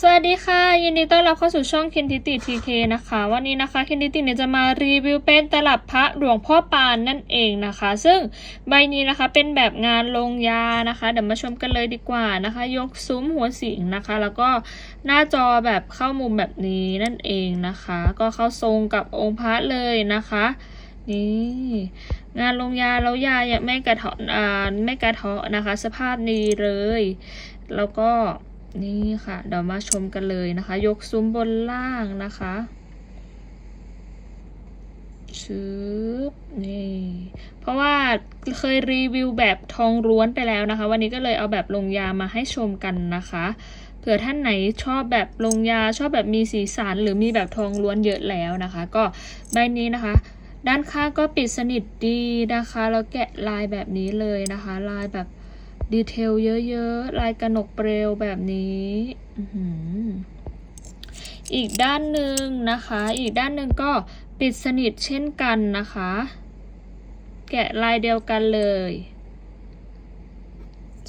สวัสดีค่ะ ยินดีต้อนรับเข้าสู่ช่องเคนทิติทีเคนะคะ วันนี้นะคะเคนทิติเนี่ยจะมารีวิวเป็นตลับพระหลวงพ่อปานนั่นเองนะคะ ซึ่งใบนี้นะคะเป็นแบบงานลงยานะคะ เดี๋ยวมาชมกันเลยดีกว่านะคะ ยกซุ้มหัวสิงนะคะ แล้วก็หน้าจอแบบเข้ามุมแบบนี้นั่นเองนะคะ ก็เข้าทรงกับองค์พระเลยนะคะนี่งานลงยาแล้วยายังไม่กระเทาะอ่าไม่กระเทาะนะคะ สภาพดีเลย แล้วก็ นี่ค่ะเดี๋ยวมาชมกันเลยนะคะ ยกซุ้มบนล่างนะคะชึบนี่เพราะว่าเคยรีวิวแบบทองล้วนไปแล้วนะคะ วันนี้ก็เลยเอาแบบลงยามาให้ชมกันนะคะเผื่อท่านไหนชอบแบบลงยาชอบแบบมีสีสันหรือมีแบบทองล้วนเยอะแล้วนะคะ ก็ใบนี้นะคะ ด้านข้างก็ปิดสนิทดีนะคะแล้วแกะลายแบบนี้เลยนะคะ ลายแบบ ดีเทลเยอะๆ ลายกระหนกเปลวแบบนี้ อีกด้านหนึ่งนะคะ อีกด้านหนึ่งก็ปิดสนิทเช่นกันนะคะ แกะลายเดียวกันเลย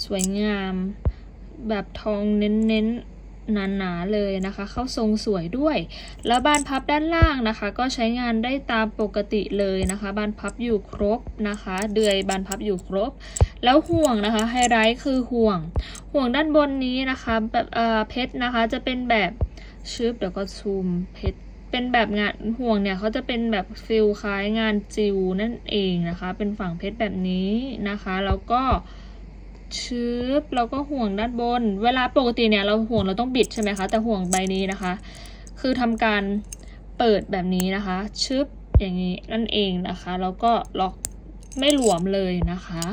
สวยงาม แบบทองเน้นๆ หนาๆเลยนะคะ เข้าทรงสวยด้วย แล้วบานพับด้านล่างนะคะ ก็ใช้งานได้ตามปกติเลยนะคะ บานพับอยู่ครบนะคะ เดือยบานพับอยู่ครบ แล้วห่วงนะคะไฮไลท์คือห่วง ห่วงด้านบนนี้นะคะแบบเพชรนะคะจะเป็นแบบชึบเดี๋ยวก็ซูมเพชรเป็นแบบงานห่วงเนี่ยเขาจะเป็นแบบฟิลคล้ายงานจิวนั่นเองนะคะ เป็นฝั่งเพชรแบบนี้นะคะ แล้วก็ ชึบแล้วก็ห่วงด้านบน เวลาปกติเนี่ยเราห่วงเราต้องบิดใช่ไหมคะ แต่ห่วงใบนี้นะคะ คือทำการเปิดแบบนี้นะคะชึบอย่างนี้นั่นเองนะคะ แล้วก็ล็อกไม่หลวมเลยนะคะ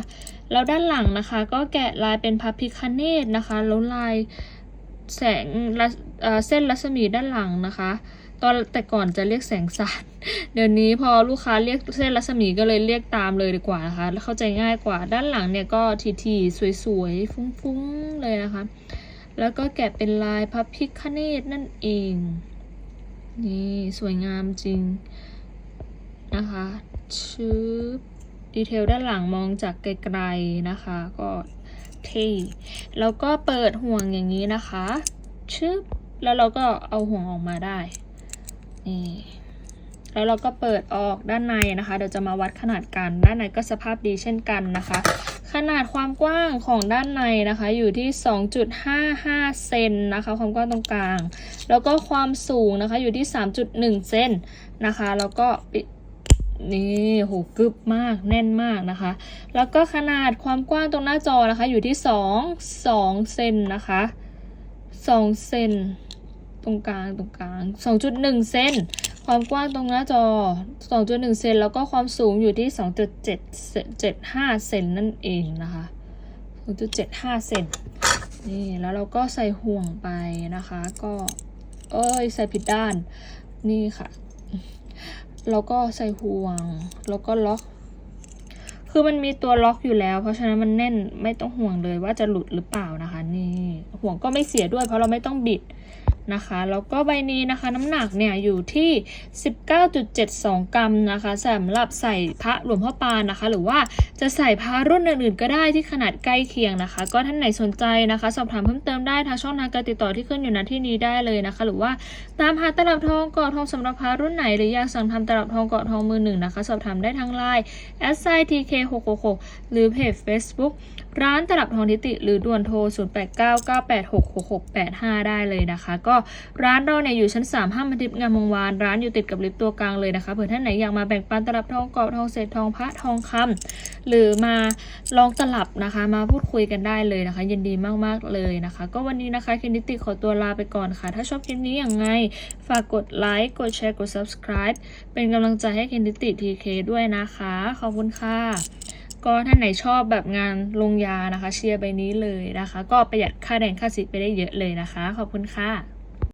แล้วด้านหลังนะคะก็แกะลายเป็นพระพิคเนตนะคะแล้วลายแสงเอ่อเส้นรัศมีด้านหลังนะคะ ตอนแต่ก่อนจะเรียกแสงสาดเดี๋ยวนี้พอลูกค้าเรียกเส้นรัศมีก็เลยเรียกตามเลยดีกว่านะคะแล้วเข้าใจง่ายกว่า ด้านหลังเนี่ยก็ทีๆสวยๆ ฟุ้งๆ เลยนะคะ แล้วก็แกะเป็นลายพระพิคเนตนั่นเอง นี่สวยงามจริงนะคะชืบดีเทลด้านหลังมองจากไกลๆนะคะ ก็เท่แล้วก็เปิดห่วงอย่างนี้นะคะชึบแล้วเราก็เอาห่วงออกมาได้ นี่แล้วเราก็เปิดออกด้านในนะคะ เดี๋ยวจะมาวัดขนาดกัน ด้านในก็สภาพดีเช่นกันนะคะ ขนาดความกว้างของด้านในนะคะ อยู่ที่ 2.55 เซนนะคะ ความกว้างตรงกลาง แล้วก็ความสูงนะคะอยู่ที่ 3.1 เซนนะคะ แล้วก็นี่โหกึบมากแน่นมากนะคะ แล้วก็ขนาดความกว้างตรงหน้าจอนะคะ อยู่ที่สองสองเซนนะคะสองเซน ตรงกลางตรงกลางสองจุดหนึ่งเซนความกว้างตรงหน้าจอสองจุดหนึ่งเซนแล้วก็ความสูงอยู่ที่สองจุดเจ็ดเจ็ดห้าเซนนั่นเองนะคะสองจุดเจ็ดห้าเซนนี่แล้วเราก็ใส่ห่วงไปนะคะ ก็เอ้ยใส่ผิดด้านนี่ค่ะ แล้วก็ใส่ห่วง แล้วก็ล็อก คือมันมีตัวล็อกอยู่แล้ว เพราะฉะนั้นมันแน่นไม่ต้องห่วงเลยว่าจะหลุดหรือเปล่านะคะ นี่ห่วงก็ไม่เสียด้วยเพราะเราไม่ต้องบิด นะคะ แล้วก็ใบนี้นะคะน้ำหนักเนี่ยอยู่ที่ 19.72 กรัมนะคะสำหรับใส่พระหลวงพ่อปานนะคะ หรือว่าจะใส่พระรุ่นอื่นๆ ก็ได้ที่ขนาดใกล้เคียงนะคะ ก็ท่านไหนสนใจนะคะ สอบถามเพิ่มเติมได้ทางช่องทางการติดต่อที่ขึ้นอยู่ณที่นี้ได้เลยนะคะ หรือว่าตามหาตลับทองเกาะทองสำหรับพารุ่นไหนหรืออยากสั่งทำตลับทองเกาะทองมือหนึ่งนะคะ สอบถามได้ทางไลน์ s i t k 6 6 6หรือเพจ Facebook ร้านตลับทองทิติ หรือด่วนโทร 0 8 9 9 8 6 6 6 8 5 ได้เลยนะคะก็ร้านเราเนี่ยอยู่ชั้น3ห้างมันทิพย์งามวงวาน ร้านอยู่ติดกับลิฟต์ตัวกลางเลยนะคะเผื่อท่านไหนอยากมาแบ่งปันตลับทองเกาะทองเศษทองพระทองคำหรือมาลองตลับนะคะ มาพูดคุยกันได้เลยนะคะ ยินดีมากๆเลยนะคะ ก็วันนี้นะคะคินิติขอตัวลาไปก่อนค่ะ ถ้าชอบคลิปนี้อย่างไง ฝากกดไลค์กดแชร์กด subscribe เป็นกำลังใจให้คินิติทีเคด้วยนะคะ ขอบคุณค่ะก็ท่านไหนชอบแบบงานลงยานะคะ เชียร์ใบนี้เลยนะคะ ก็ประหยัดค่าแรงค่าสิทธิ์ไปได้เยอะเลยนะคะ ขอบคุณค่ะ